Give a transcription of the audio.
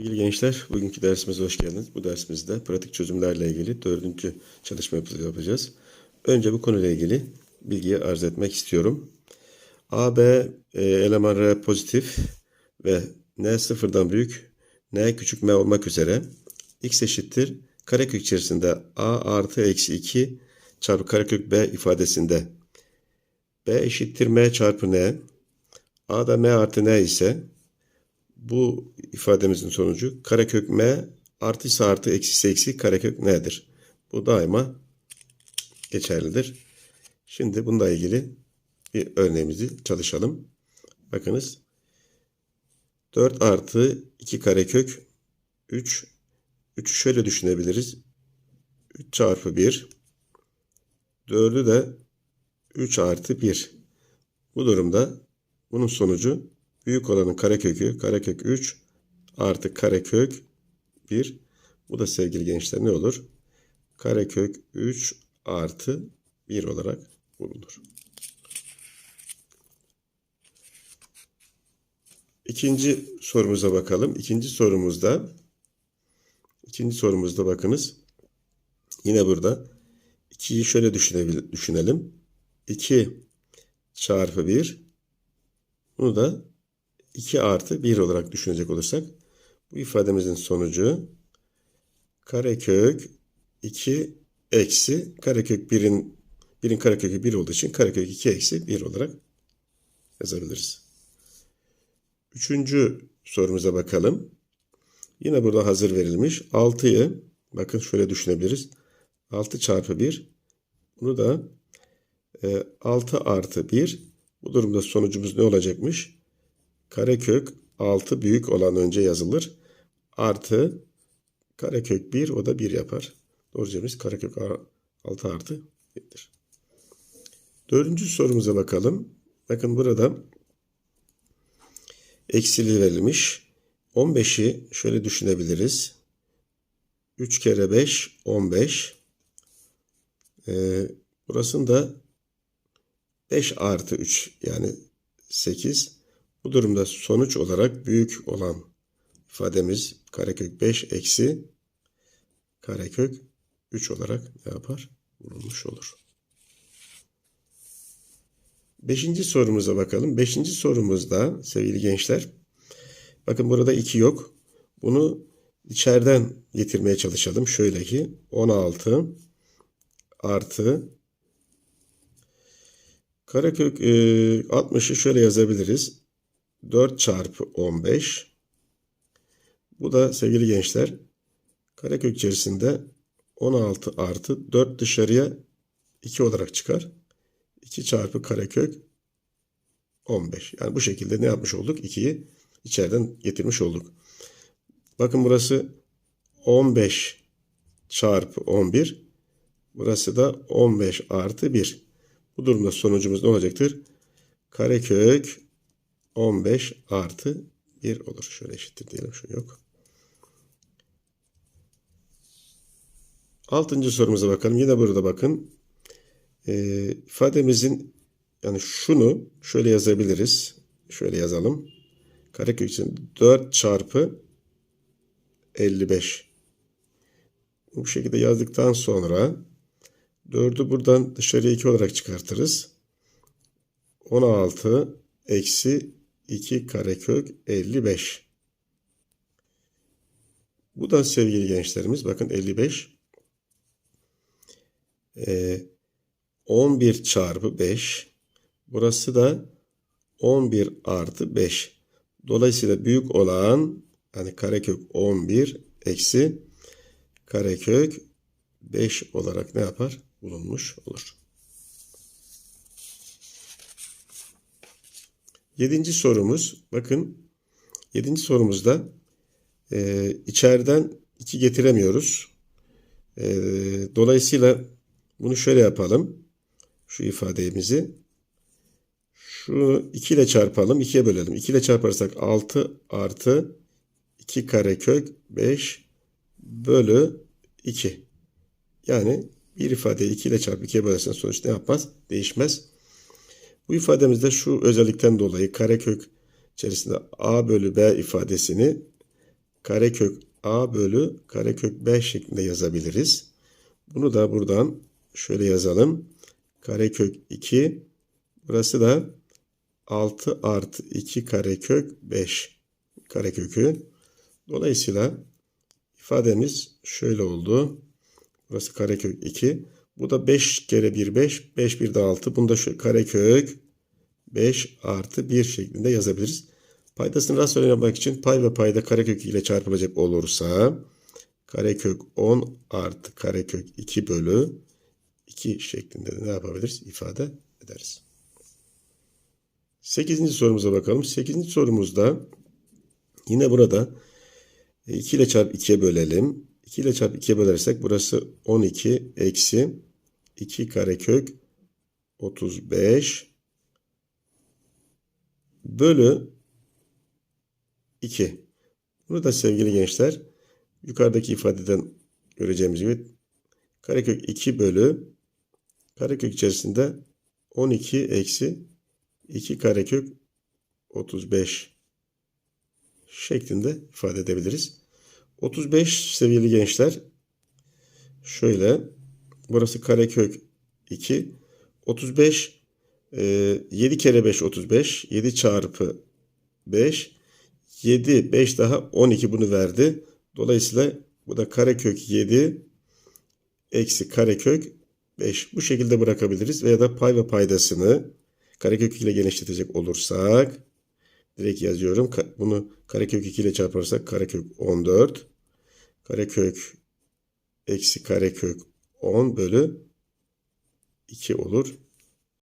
Sevgili gençler, bugünkü dersimize hoş geldiniz. Bu dersimizde pratik çözümlerle ilgili dördüncü çalışma yapacağız. Önce bu konuyla ilgili bilgiyi arz etmek istiyorum. A, B e, eleman R pozitif ve N sıfırdan büyük, N küçük M olmak üzere x eşittir karekök içerisinde A artı eksi 2 çarpı karekök B ifadesinde B eşittir M çarpı N A da M artı N ise bu ifademizin sonucu karekök m artıysa artı eksisi eksi karekök n'dir. Bu daima geçerlidir. Şimdi bununla ilgili bir örneğimizi çalışalım. Bakınız 4 artı 2 karekök 3 3'ü şöyle düşünebiliriz. 3 çarpı 1 4'ü de 3 artı 1. Bu durumda bunun sonucu Büyük olanın karekökü karekök 3 artı karekök 1. Bu da sevgili gençler ne olur? Karekök 3 artı 1 olarak bulunur. İkinci sorumuza bakalım. İkinci sorumuzda ikinci sorumuzda bakınız. Yine burada 2'yi şöyle düşünelim. 2 çarpı 1 bunu da 2 artı 1 olarak düşünecek olursak bu ifademizin sonucu karekök 2 eksi karekök 1'in 1'in karekökü 1 olduğu için karekök 2 eksi 1 olarak yazabiliriz. Üçüncü sorumuza bakalım. Yine burada hazır verilmiş. 6'yı bakın şöyle düşünebiliriz. 6 çarpı 1 bunu da 6 e, artı 1 bu durumda sonucumuz ne olacakmış? Karekök 6 büyük olan önce yazılır. Artı karekök 1 o da 1 yapar. Doğru cevabımız karekök 6 artı 1'dir. Dördüncü sorumuza bakalım. Bakın burada eksili verilmiş. 15'i şöyle düşünebiliriz. 3 kere 5 15. Ee, burasında 5 artı 3 yani 8. Bu durumda sonuç olarak büyük olan ifademiz karekök 5 eksi karekök 3 olarak ne yapar? Bulunmuş olur. Beşinci sorumuza bakalım. Beşinci sorumuzda sevgili gençler bakın burada 2 yok. Bunu içeriden getirmeye çalışalım. Şöyle ki 16 artı karekök 60'ı şöyle yazabiliriz. 4 çarpı 15. Bu da sevgili gençler karekök içerisinde 16 artı 4 dışarıya 2 olarak çıkar. 2 çarpı karekök 15. Yani bu şekilde ne yapmış olduk? 2'yi içeriden getirmiş olduk. Bakın burası 15 çarpı 11. Burası da 15 artı 1. Bu durumda sonucumuz ne olacaktır? Karekök 15 artı 1 olur. Şöyle eşittir diyelim. Şu yok. Altıncı sorumuza bakalım. Yine burada bakın. E, ifademizin yani şunu şöyle yazabiliriz. Şöyle yazalım. Karekök için 4 çarpı 55. Bu şekilde yazdıktan sonra 4'ü buradan dışarıya 2 olarak çıkartırız. 16 eksi 2 karekök 55. Bu da sevgili gençlerimiz bakın 55. Ee, 11 çarpı 5. Burası da 11 artı 5. Dolayısıyla büyük olan yani karekök 11 eksi karekök 5 olarak ne yapar? Bulunmuş olur. Yedinci sorumuz bakın yedinci sorumuzda e, içeriden iki getiremiyoruz. E, dolayısıyla bunu şöyle yapalım. Şu ifademizi şu 2 ile çarpalım. 2'ye bölelim. 2 ile çarparsak 6 artı 2 karekök 5 bölü 2. Yani bir ifadeyi 2 ile çarpıp 2'ye bölersen sonuç ne yapmaz? Değişmez. Bu ifademizde şu özellikten dolayı karekök içerisinde a bölü b ifadesini karekök a bölü karekök 5 şeklinde yazabiliriz. Bunu da buradan şöyle yazalım. Karekök 2 burası da 6 artı 2 karekök 5 karekökü. Dolayısıyla ifademiz şöyle oldu. Burası karekök 2. Bu da 5 kere 1 5. 5 1 de 6. Bunu da şu karekök 5 artı 1 şeklinde yazabiliriz. Paydasını rasyonel yapmak için pay ve payda karekök ile çarpılacak olursa karekök 10 artı karekök 2 bölü 2 şeklinde de ne yapabiliriz? İfade ederiz. 8. sorumuza bakalım. 8. sorumuzda yine burada 2 ile çarp 2'ye bölelim. 2 ile çarp 2'ye bölersek burası 12 eksi 2 karekök 35 bölü 2. Bunu da sevgili gençler yukarıdaki ifadeden göreceğimiz gibi karekök 2 bölü karekök içerisinde 12 eksi 2 karekök 35 şeklinde ifade edebiliriz. 35 sevgili gençler şöyle burası karekök 2 35 e, 7 kere 5 35 7 çarpı 5 7 5 daha 12 bunu verdi. Dolayısıyla bu da karekök 7 eksi karekök 5 bu şekilde bırakabiliriz veya da pay ve paydasını karekök ile genişletecek olursak direkt yazıyorum. Bunu karekök 2 ile çarparsak karekök 14 karekök eksi karekök 10 bölü 2 olur.